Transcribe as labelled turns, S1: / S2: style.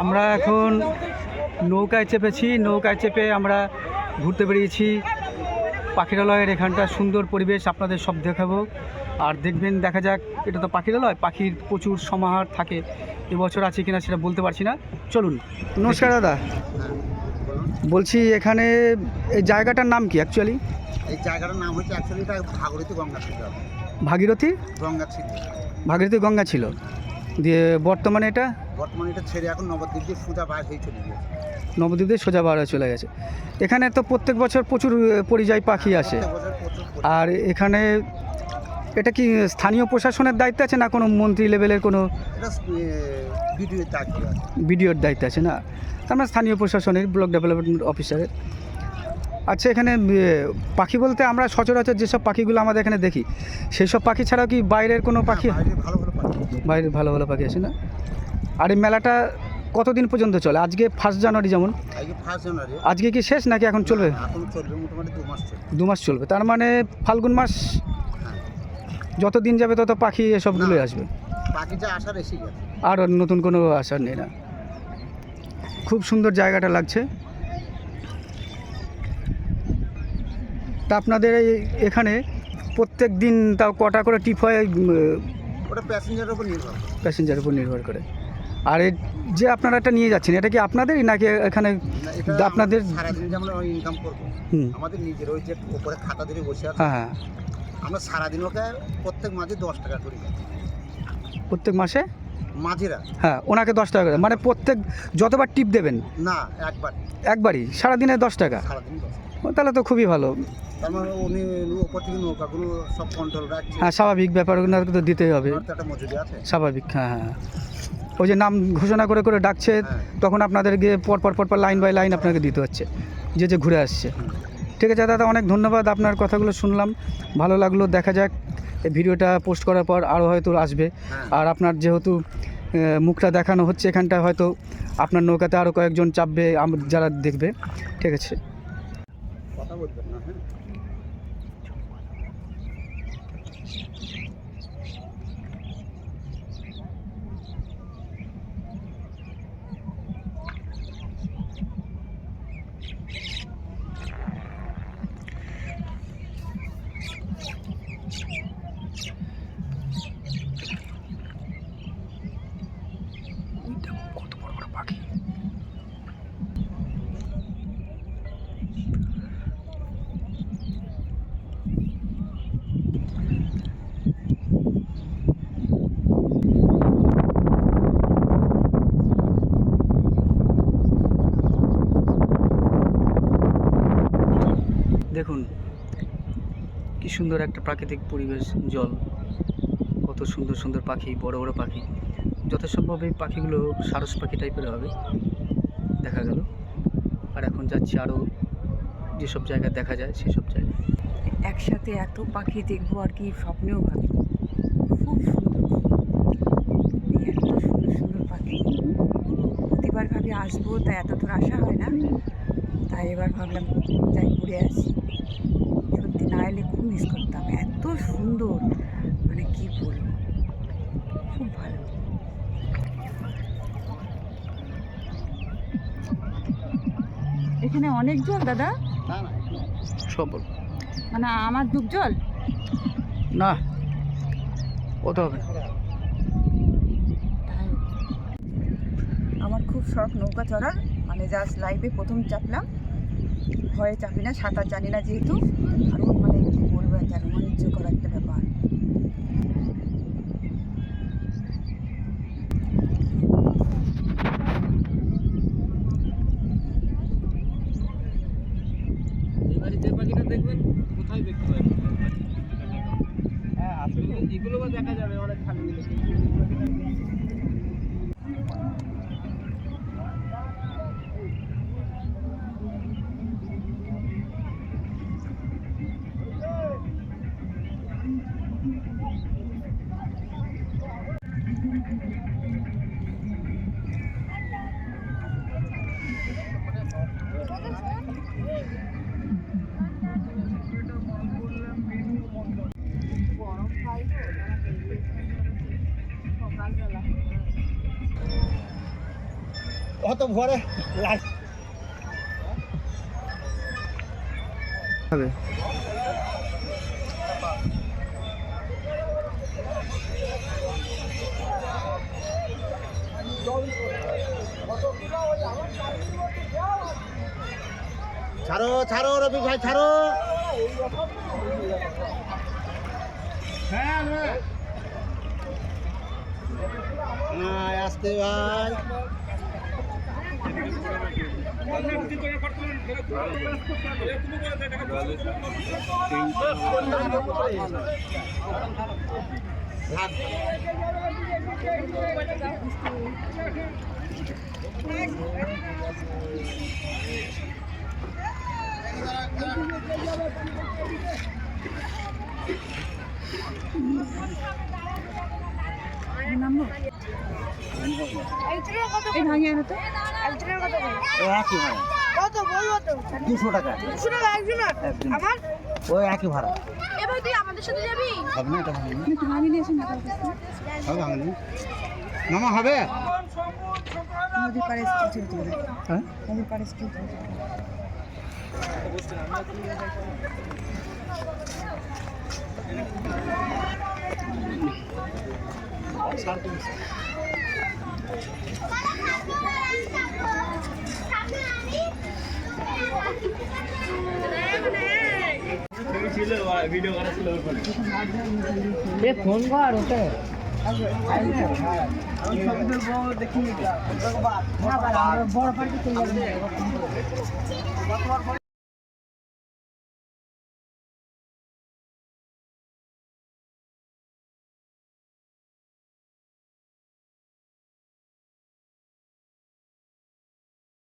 S1: আমরা এখন নৌকায় চেপেছি নৌকায় চেপে আমরা ঘুরতে বেরিয়েছি। পাখিরালয়ের এখানটা সুন্দর পরিবেশ আপনাদের সব দেখাবো। আর দেখবেন দেখা যাক এটা তো পাখিরালয় পাখির প্রচুর সমাহার থাকে। এবছর আছে কিনা সেটা বলতে পারছি না। চলুন নমস্কার দাদা। বলছি এখানে এই জায়গাটার নাম কি অ্যাকচুয়ালি
S2: এই জায়গাটার নাম হচ্ছে অ্যাকচুয়ালি এটা ভাগরতী গঙ্গা ছিল।
S1: ভাগীরথী?
S2: গঙ্গা ছিল।
S1: ভাগীরথী গঙ্গা ছিল। দিয়ে বর্তমানে এটা?
S2: বর্তমানে এটা ছেড়ে এখন নবদ্বীপ দিয়ে সোজা বাইর হয়ে চলে গিয়েছে।
S1: নবদ্বীপে সোজা বাড়া চলে গেছে। এখানে তো প্রত্যেক বছর প্রচুর পরিযায়ী পাখি আসে।
S2: প্রচুর পরি-
S1: আর এখানে এটা কি স্থানীয় প্রশাসনের দায়িত্ব আছে না কোনো মন্ত্রী লেভেলের কোনো বিডিওর দায়িত্ব আছে। না? তার মানে স্থানীয় প্রশাসনের ব্লক ডেভেলপমেন্ট অফিসারের। আচ্ছা এখানে পাখি বলতে আমরা সচরাচর যেসব পাখিগুলো আমাদের এখানে দেখি সেই সব পাখি ছাড়াও কি বাইরের কোনো পাখি?
S2: হ্যাঁ, বাইরে ভালো ভালো পাখি
S1: বাইরের ভালো ভালো পাখি আছে না? আর এই মেলাটা কতদিন পর্যন্ত চলে? আজকে ফার্স্ট জানুয়ারি যেমন।
S2: আজকে
S1: কি শেষ নাকি এখন চলবে?
S2: দু মাস চলবে।
S1: তার মানে ফাল্গুন মাস
S2: হ্যাঁ।
S1: যত দিন যাবে তত পাখি এসবগুলোই
S2: না।
S1: আসবে। আর নতুন কোনো আসার নেই না। খুব সুন্দর জায়গাটা লাগছে। তা আপনাদের এই এখানে প্রত্যেক দিন তাও কটা করে টিপ হয়
S2: প্যাসেঞ্জারের উপর নির্ভর
S1: প্যাসেঞ্জারের উপর নির্ভর করে। আর এই যে আপনারা এটা নিয়ে যাচ্ছেন এটা কি আপনাদেরই নাকি এখানে আপনাদের
S2: আমরা ইনকাম করব আমাদের নিজের ওই যে উপরে খাতা ধরে বসে
S1: হ্যাঁ হ্যাঁ।
S2: আমরা সারাদিন ওকে প্রত্যেক মাঝে দশ টাকা করে
S1: প্রত্যেক মাসে?
S2: মাঝিরা।
S1: হ্যাঁ ওনাকে দশ টাকা করে। মানে প্রত্যেক যতবার টিপ দেবেন?
S2: না একবার।
S1: একবারই? সারাদিনে দশ টাকা? তাহলে তো খুবই ভালো।
S2: মানে উনি ওপর থেকে নৌকাগুলো সব কন্ট্রোল রাখছে।
S1: হ্যাঁ স্বাভাবিক ব্যাপার ওনাকে তো দিতেই হবে।
S2: তো একটা মজুরি আছে।
S1: স্বাভাবিক হ্যাঁ হ্যাঁ। ওই যে নাম ঘোষণা করে করে ডাকছে
S2: হ্যাঁ।
S1: তখন আপনাদের গিয়ে পর পর পর পর লাইন বাই লাইন আপনাকে দিতে হচ্ছে যে যে ঘুরে আসছে। ঠিক আছে দাদা অনেক ধন্যবাদ আপনার কথাগুলো শুনলাম। ভালো লাগল দেখা যাক। এই ভিডিওটা পোস্ট করার পর আরও হয়তো আসবে।
S2: হ্যাঁ।
S1: আর আপনার যেহেতু মুখটা দেখানো হচ্ছে এখানটা হয়তো আপনার নৌকাতে আরও কয়েকজন চাপবে যারা দেখবে। ঠিক আছে।
S2: কথা বলবেন না হ্যাঁ।
S1: কি সুন্দর একটা প্রাকৃতিক পরিবেশ, জল। কত সুন্দর সুন্দর পাখি, বড় বড় পাখি। যথাসম্ভব এই পাখিগুলো সারস পাখি টাইপের হবে। দেখা গেল। আর এখন যাচ্ছি আরও যেসব জায়গা দেখা যায়, সেসব জায়গায়।
S3: একসাথে এত পাখি দেখব আর কি স্বপ্নেও ভাবি। খুব সুন্দর। এত সুন্দর সুন্দর পাখি। প্রতিবার ভাবি আসব তাই এত দূর আসা হয় না। তাই এবার ভাবলাম যাই ঘুরে আসি। এলে খুব মিস করতাম। এত সুন্দর। মানে কি বলব? খুব ভালো। এখানে অনেক জল দাদা?
S2: না না
S1: সব
S3: মানে আমার ডুব জল?
S1: না কত হবে
S3: আমার খুব শখ নৌকা চড়ার মানে জাস্ট লাইফে প্রথম চাপলাম। ভয়ে চাপি না সাঁতার জানি না যেহেতু। আরও মানে কি বাণিজ্য একটা একটা ব্যাপার।
S4: এবারে যে পাখিটা দেখবেন কোথায় দেখতে পাবেন? হ্যাঁ আসলে এগুলো বা দেখা যাবে অনেক খালি।
S2: অত ভরে
S1: হবে।
S2: ছাড়ো ছাড়ো রবি ভাই ছাড়ো। হ্যাঁ আসতে ভাই। লাগ।
S3: এই ভাঙিয়ে আনো তো।
S2: ও একই ভাড়া।
S5: কত বলব তো
S2: দুশো টাকা।
S5: দুশো টাকা একজনের
S2: একজন।
S5: আমার?
S2: ওই একই ভাড়া।
S5: এবার তুই আমাদের সাথে যাবি?
S2: হবে না এটা ভাঙনি।
S3: ভাঙিয়ে নিয়ে আসুন না।
S2: হবে ভাঙনি। মামা হবে?
S3: নদীর পাড়ে স্কুল হবে
S1: হ্যাঁ?
S3: নদীর পাড়ে স্কুল চলতে হবে বড় পার্টি চলে যাবে